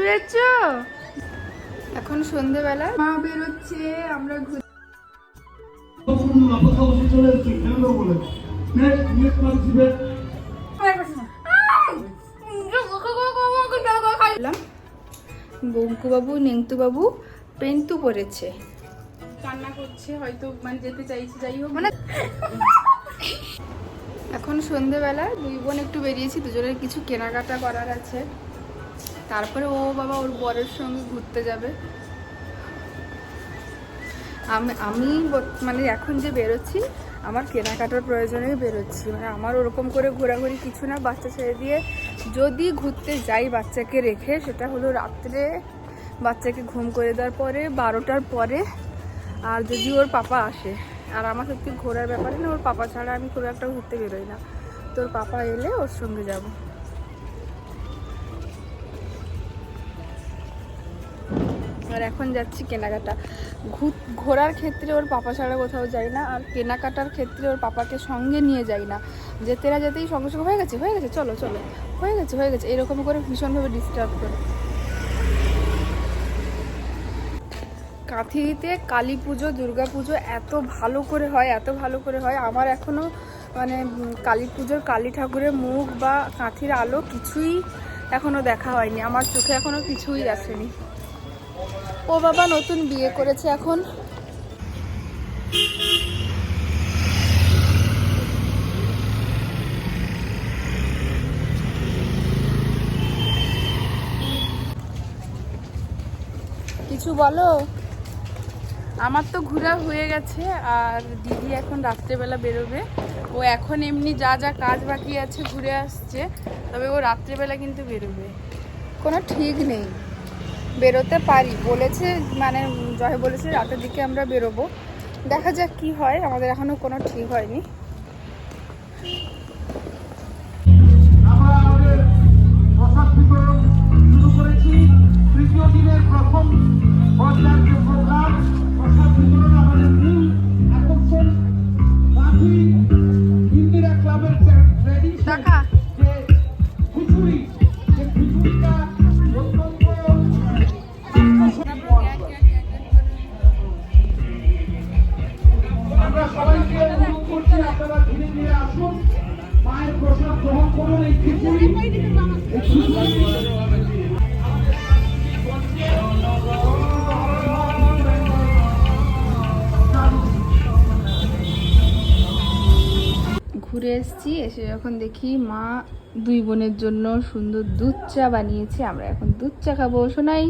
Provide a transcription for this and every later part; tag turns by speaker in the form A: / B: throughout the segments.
A: শুয়েছ? এখন সন্ধেবেলা। মা বেরোচ্ছে আমরা ঘুরে বঙ্কু বাবু নেংতু বাবু পেন্তু পড়েছে কান্না করছে হয়তো মানে যেতে চাইছে যাই হোক। মানে এখন সন্ধেবেলা দুই বোন একটু বেরিয়েছি দুজনের কিছু কেনাকাটা করার আছে। তারপরে ও বাবা ওর বরের সঙ্গে ঘুরতে যাবে। আমি আমি মানে এখন যে বেরোচ্ছি, আমার কেনাকাটার প্রয়োজনেই বেরোচ্ছি। মানে আমার ওরকম করে ঘোরাঘুরি কিছু না, বাচ্চা ছেড়ে দিয়ে যদি ঘুরতে যাই বাচ্চাকে রেখে, সেটা হলো রাত্রে বাচ্চাকে ঘুম করে দেওয়ার পরে, বারোটার পরে, আর যদি ওর পাপা আসে। আর আমার সত্যি ঘোরার ব্যাপারে না, ওর পাপা ছাড়া আমি খুব একটা ঘুরতে বেরোই না। তোর পাপা এলে ওর সঙ্গে যাব। আর এখন যাচ্ছি কেনাকাটা। ঘোরার ক্ষেত্রে ওর পাপা ছাড়া কোথাও যাই না, আর কেনাকাটার ক্ষেত্রে ওর পাপাকে সঙ্গে নিয়ে যাই না। যেতে না যেতেই সঙ্গে সঙ্গে, হয়ে গেছে হয়ে গেছে, চলো চলো। হয়ে গেছে হয়ে গেছে, এরকম করে ভীষণভাবে ডিস্টার্ব করে। কাঁথিতে কালী পুজো, দুর্গা পুজো এত ভালো করে হয়, এত ভালো করে হয়। আমার এখনও মানে কালী পুজোর কালী ঠাকুরের মুখ বা কাঁথির আলো কিছুই এখনও দেখা হয়নি। আমার চোখে এখনও কিছুই আসেনি। ও বাবা নতুন বিয়ে করেছে এখন। কিছু বলো? আমার তো ঘোরা হয়ে গেছে আর দিদি এখন রাত্রেবেলা বেরোবে। ও এখন এমনি যা যা কাজ বাকি আছে ঘুরে আসছে তবে ও রাত্রেবেলা কিন্তু বেরোবে। কোনো ঠিক নেই। বেরোতে পারি। বলেছে মানে জয় বলেছে, রাতের দিকে আমরা বেরোবো। দেখা যাক কি হয়। আমাদের এখনও কোনো ঠিক হয়নি।
B: আপনারা ধীরে ধীরে আসুন। মায়ের প্রসাদ গ্রহণ করুন এই খিচুড়ি।
A: ঘুরে এসেছি এসে যখন দেখি মা দুই বোনের জন্য সুন্দর দুধ চা বানিয়েছে আমরা এখন দুধ চা খাব শোনাই।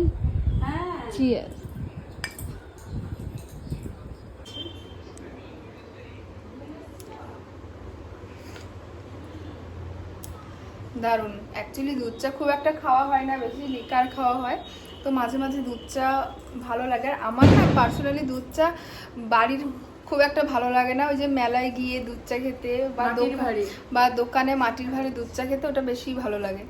A: চিয়ার দারুণ। অ্যাকচুয়ালি দুধ চা খুব একটা খাওয়া হয় না বেশি লিকার খাওয়া হয়। তো মাঝে মাঝে দুধ চা ভালো লাগে। আর আমার না পার্সোনালি দুধ চা বাড়ির খুব একটা ভালো লাগে না। ওই যে মেলায় গিয়ে দুধ চা খেতে বা দোকান- বা দোকানে মাটির ভাঁড়ে দুধ চা খেতে ওটা বেশি ভালো লাগে।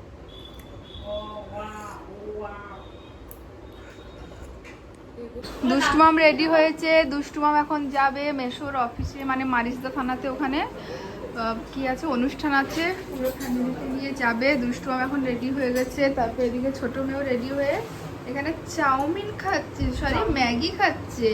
A: দুষ্টুমাম রেডি হয়েছে। দুষ্টুমাম এখন যাবে মেশোর অফিসে মানে মারিসদা থানাতে ওখানে। কি আছে? অনুষ্ঠান আছে। পুরো ফ্যামিলিকে নিয়ে যাবে। দুষ্টু দুষ্টুমাম এখন রেডি হয়ে গেছে। তারপর এদিকে ছোট মেয়েও রেডি হয়ে এখানে চাউমিন খাচ্ছে। সরি ম্যাগি খাচ্ছে।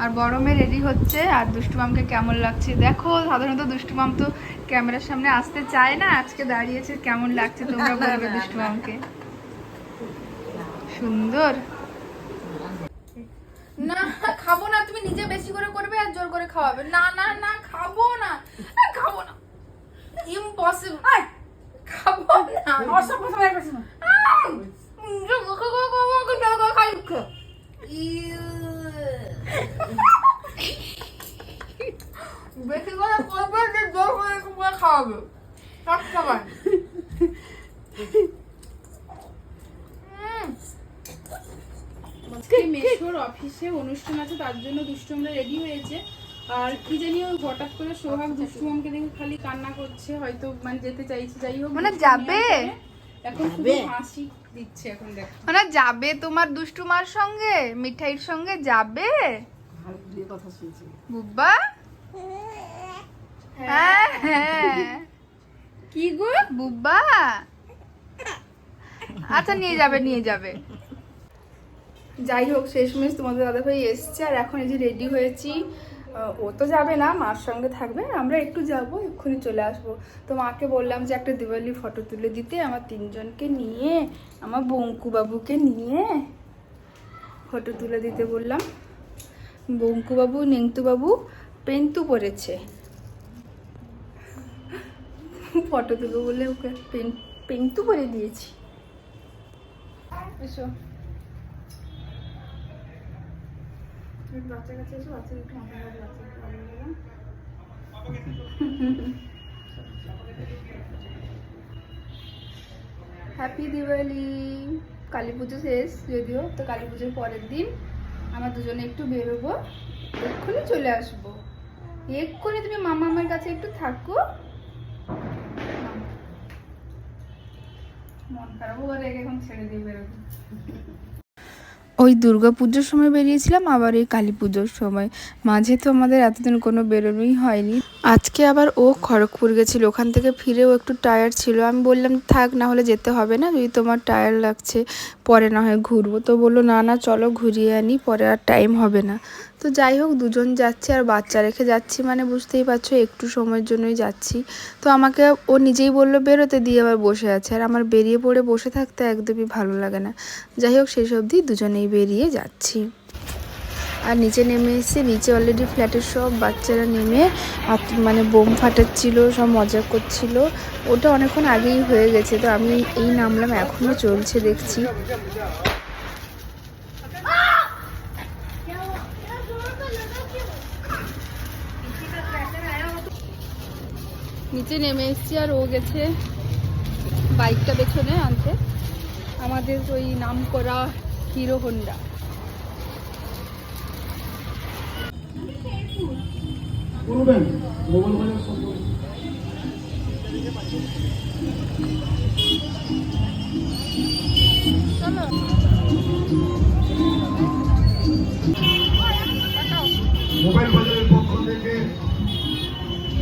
A: আর বড় মেয়ে রেডি হচ্ছে। আর দুষ্টুমামকে কেমন লাগছে? দেখো সাধারণত দুষ্টুমাম তো ক্যামেরার সামনে আসতে চায় না। আজকে দাঁড়িয়েছে কেমন লাগছে তোমরা বলবে দুষ্টুমামকে সুন্দর। না খাব না তুমি নিজে বেশি করে করবে আর জোর করে খাওয়াবে। না না না খাব না। খাব না। ইম্পসিবল খাব না।
C: অসভ্য সবাই পারছে না।
A: বেশি করে করবে জোর করে খাওয়াবে। সব সময় উম। আজকে অফিসে অনুষ্ঠান আছে তার জন্য দুষ্টুমরা রেডি হয়েছে। আর কি জানি ওই হঠাৎ করে সোহাগ দুষ্টুমকে দেখে খালি কান্না করছে হয়তো মানে যেতে চাইছে যাই হোক মানে যাবে? এখন শুধু হাসি দিচ্ছে এখন দেখো। মানে যাবে তোমার দুষ্টুমার সঙ্গে? মিঠাইর সঙ্গে যাবে?
C: কথা শুনছি
A: বুব্বা? হ্যাঁ হ্যাঁ।
C: কি গো?
A: বুব্বা? আচ্ছা নিয়ে যাবে নিয়ে যাবে। যাই হোক শেষমেশ তোমাদের দাদাভাই এসছে আর এখন এই যে রেডি হয়েছি। ও তো যাবে না, মার সঙ্গে থাকবে। আমরা একটু যাব, এক্ষুনি চলে আসব। তো মাকে বললাম যে একটা দিওয়ালি ফটো তুলে দিতে, আমার তিনজনকে নিয়ে, আমার বঙ্কু বাবুকে নিয়ে ফটো তুলে দিতে বললাম। বঙ্কু বাবু, নেংতু বাবু পরেছে। ফটো তুলবো বলে ওকে পেন পেন্তু করে দিয়েছি। এসো। বাচ্চা কাছে একটু? হ্যাপি দিওয়ালি কালী পুজো শেষ যদিও, তো কালী পুজোর পরের দিন আমরা দুজনে একটু বেরোবো, এক্ষুনি চলে আসব। এক্ষুনি তুমি মামা আমার কাছে একটু থাকো। মন খারাপ হলে এখন ছেড়ে দিয়ে বেরোবো। ওই দুর্গা পুজোর সময় বেরিয়েছিলাম, আবার এই কালী পুজোর সময়। মাঝে তো আমাদের এতদিন কোনো বেরোনোই হয়নি। আজকে আবার ও খড়গপুর গেছিল, ওখান থেকে ফিরেও একটু টায়ার ছিল। আমি বললাম, থাক, না হলে যেতে হবে না, যদি তোমার টায়ার লাগছে, পরে না হয় ঘুরবো। তো বলল, না না, চলো ঘুরিয়ে আনি, পরে আর টাইম হবে না। তো যাই হোক, দুজন যাচ্ছে আর বাচ্চা রেখে যাচ্ছি মানে বুঝতেই পারছ, একটু সময়ের জন্যই যাচ্ছি। তো আমাকে ও নিজেই বলল, বেরোতে দিয়ে আবার বসে আছে। আর আমার বেরিয়ে পড়ে বসে থাকতে একদমই ভালো লাগে না। যাই হোক সেই অবধি দুজনেই বেরিয়ে যাচ্ছি। আর নিচে নেমে এসে নিচে অলরেডি ফ্ল্যাটের সব বাচ্চারা নেমে মানে বোম ফাটাচ্ছিল, সব মজা করছিল। ওটা অনেকক্ষণ আগেই হয়ে গেছে, তো আমি এই নামলাম এখনও চলছে, দেখছি। নিচে নেমে এসেছি আর ও গেছে বাইকটা পেছনে আনতে। আমাদের ওই নাম করা হিরো হোন্ডা।
B: করবেন মোবাইল বাজার সম্পর্কে। মোবাইল বাজারের পক্ষ থেকে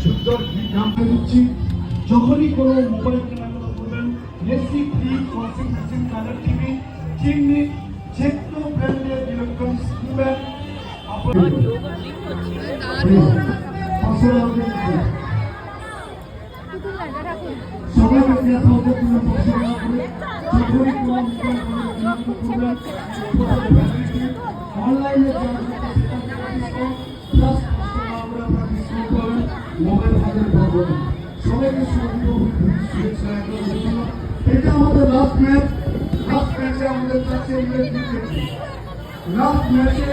B: সুন্দর বিজ্ঞাপন দিচ্ছি যখনই কোনো মোবাইল কেনাকাটা করবেন AC fridge washing machine colour TV chimney যে কোনো ব্র্যান্ডের ইলেকট্রনিক্স কিনবেন আপনার দেওয়া হবে তুমি পাঁচশো টাকা করে করবেন অনলাইনে মোবাইল হাজার পাবেন সবাইকে এটা আমাদের লাস্ট ম্যাচ লাস্ট ম্যাচে আমাদের কাছে লাস্ট ম্যাচে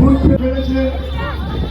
B: ভোট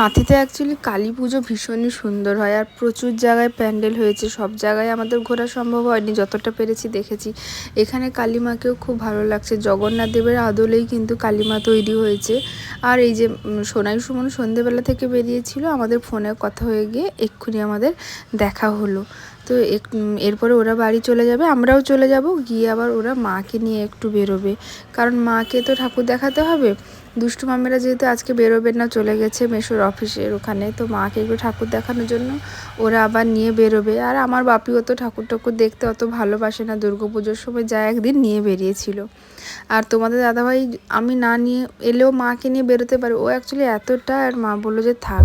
A: কাঁথিতে অ্যাকচুয়ালি কালী পুজো ভীষণই সুন্দর হয় আর প্রচুর জায়গায় প্যান্ডেল হয়েছে, সব জায়গায় আমাদের ঘোরা সম্ভব হয়নি, যতটা পেরেছি দেখেছি। এখানে কালী মাকেও খুব ভালো লাগছে, জগন্নাথ দেবের আদলেই কিন্তু কালী মা তৈরি হয়েছে। আর এই যে সোনাই সুমন সন্ধেবেলা থেকে বেরিয়েছিল, আমাদের ফোনে কথা হয়ে গিয়ে এক্ষুনি আমাদের দেখা হলো। তো এরপরে ওরা বাড়ি চলে যাবে, আমরাও চলে যাব, গিয়ে আবার ওরা মাকে নিয়ে একটু বেরোবে। কারণ মাকে তো ঠাকুর দেখাতে হবে দুষ্টু মামিরা যেহেতু আজকে বেরোবে না, চলে গেছে মেশোর অফিসের ওখানে, তো মাকে একটু ঠাকুর দেখানোর জন্য ওরা আবার নিয়ে বেরোবে। আর আমার বাপিও তো ঠাকুর ঠাকুর দেখতে অত ভালোবাসে না, দুর্গা পুজোর সময় যা একদিন নিয়ে বেরিয়েছিল। আর তোমাদের দাদাভাই, আমি না নিয়ে এলেও মাকে নিয়ে বেরোতে পারে, ও অ্যাকচুয়ালি এতটা আর মা বলল যে থাক।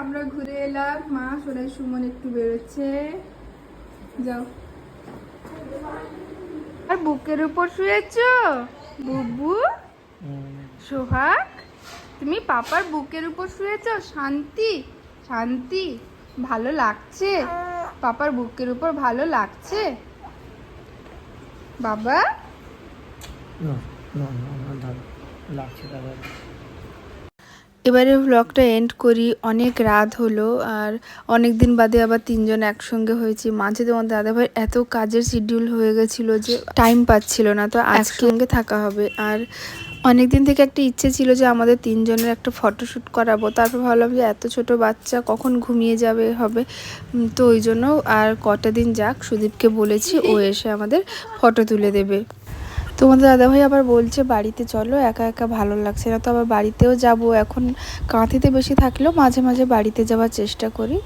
A: আমরা ঘুরে এলাম। মা সোনাই সুমন একটু বেরোচ্ছে। যাও। আর বুকের উপর শুয়েছো? বুবু? সোহাগ? তুমি পাপার বুকের উপর শুয়েছো? শান্তি? শান্তি? ভালো লাগছে? পাপার বুকের উপর ভালো লাগছে? বাবা?
D: no, no, no, লাগছে দাদা
A: এবারে ব্লগটা এন্ড করি অনেক রাত হলো আর অনেক দিন বাদে আবার তিনজন একসঙ্গে হয়েছি। মাঝে তোমার দাদাভাই এত কাজের শিডিউল হয়ে গেছিল যে টাইম পাচ্ছিল না তো আজকে সঙ্গে থাকা হবে। আর অনেক দিন থেকে একটা ইচ্ছে ছিল যে আমাদের তিনজনের একটা ফটোশ্যুট করাবো। তারপর ভাবলাম যে এত ছোট বাচ্চা কখন ঘুমিয়ে যাবে হবে। তো ওই জন্য আর কটা দিন যাক সুদীপকে বলেছি ও এসে আমাদের ফটো তুলে দেবে। তোমাদের দাদাভাই আবার বলছে, বাড়িতে চলো, একা একা ভালো লাগছে না। তো আবার বাড়িতেও যাব। এখন কাঁথিতে বেশি থাকলেও মাঝে মাঝে বাড়িতে যাওয়ার চেষ্টা করি।